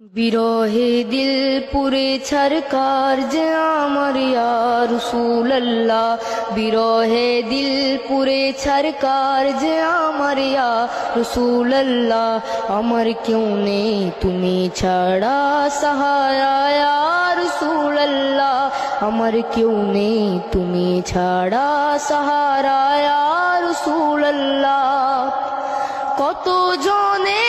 বিরহে দিল পুরে ছরকার যে আমার ইয়ার রসুল্লাহ বিরহে দিল পুরে ছরকার যে আমার ইয়া রসুল্লাহ আমার কেউ নেই, তুমি ছাড়া সহায়া রসুল্লাহ আমার কেউ নেই, তুমি ছাড়া সাহারা রসুল্লাহ কত জনে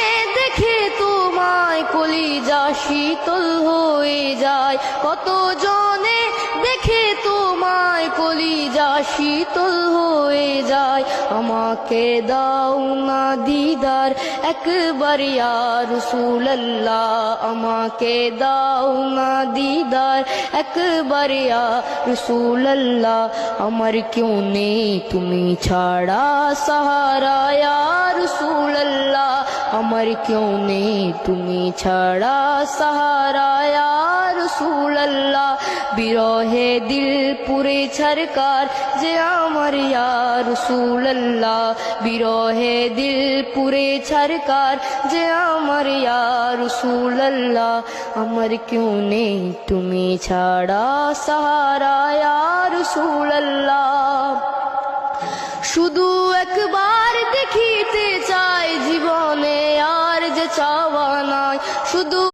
শীতল হয়ে যায়। কত জনে দেখে তোমায় কলিজা শীতল হয়ে যায়। আমাকে দাও না দিদার একবার রসুল্লাহ আমাকে দাও না দিদার একবার রসুল্লাহ আমার কেউ নেই, তুমি ছাড়া সাহারা রসুল্লাহ আমার কেউ নেই তুমি ছাড়া সাহারা রসুল্লাহ বিরহে দিল পুরে ছরকার যে আমার ইয়ার রসুল্লাহ বিরহে দিল পুরে ছরকার যে আমার ইয়ার রসুল্লাহ আমার কেউ নেই তুমি ছাড়া সাহারা রসুল্লাহ শুধু একবার শুধু